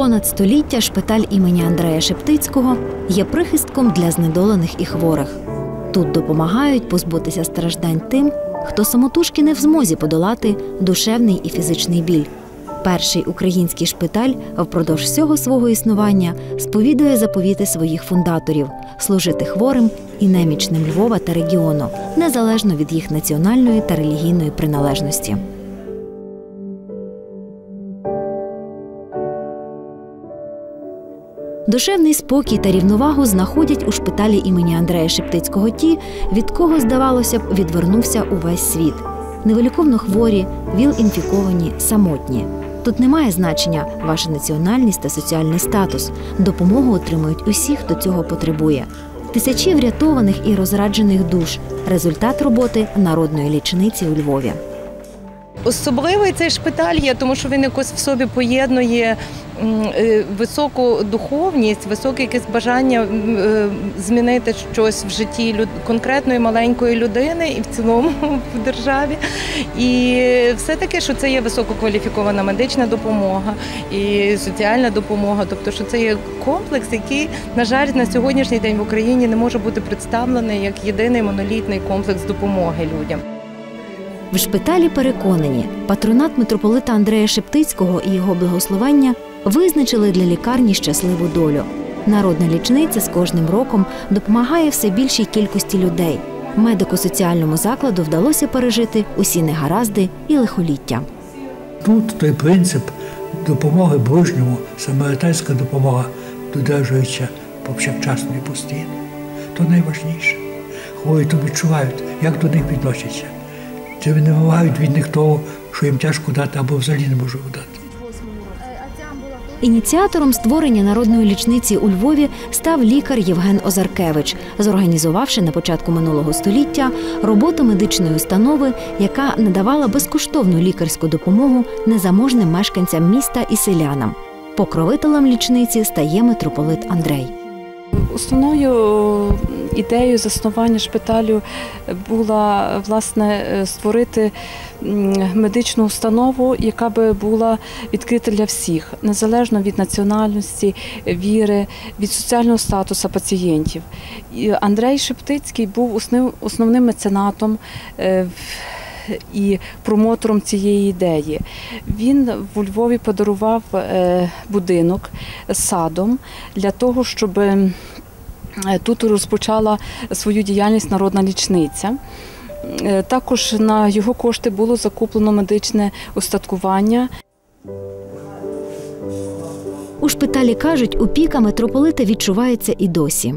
Понад століття шпиталь імені Андрея Шептицького є прихистком для знедолених і хворих. Тут допомагають позбутися страждань тим, хто самотужки не в змозі подолати душевний і фізичний біль. Перший український шпиталь впродовж всього свого існування сповідує заповіти своїх фундаторів служити хворим і немічним Львова та регіону, незалежно від їх національної та релігійної приналежності. Душевний спокій та рівновагу знаходять у шпиталі імені Андрея Шептицького ті, від кого, здавалося б, відвернувся увесь світ. Невиліковно хворі, віл-інфіковані, самотні. Тут немає значення ваша національність та соціальний статус. Допомогу отримують усі, хто цього потребує. Тисячі врятованих і розраджених душ результат роботи народної лічниці у Львові. Особливий цей шпиталь є, тому що він якось в собі поєднує е, високу духовність, високе якесь бажання е, змінити щось в житті конкретної маленької людини і в цілому в державі. І все таки, що це є висококваліфікована медична допомога і соціальна допомога. Тобто, що це є комплекс, який, на жаль, на сьогоднішній день в Україні не може бути представлений як єдиний монолітний комплекс допомоги людям. В шпиталі переконані, патронат митрополита Андрея Шептицького і його благословення визначили для лікарні щасливу долю. Народна лічниця з кожним роком допомагає все більшій кількості людей. Медико-соціальному закладу вдалося пережити усі негаразди і лихоліття. Тут той принцип допомоги ближньому, самаританська допомога, додержується повсякчасно і постійно. То найважніше. Хворі то відчувають, як до них відносяться. Чи не вимагають від них того, що їм тяжко дати або взагалі не можуть дати. Ініціатором створення народної лічниці у Львові став лікар Євген Озаркевич, зорганізувавши на початку минулого століття роботу медичної установи, яка надавала безкоштовну лікарську допомогу незаможним мешканцям міста і селянам. Покровителем лічниці стає митрополит Андрей. Основною ідеєю заснування шпиталю була власне е, створити медичну установу, яка би була відкрита для всіх, незалежно від національності, віри, від соціального статусу пацієнтів. Андрей Шептицький був основним- основним меценатом. В- І промотором цієї ідеї він у Львові подарував е, будинок садом для того, щоб Е, Тут розпочала свою діяльність народна лічниця. Е, Також на його кошти було закуплено медичне устаткування. У шпиталі кажуть, опіка митрополита відчувається і досі.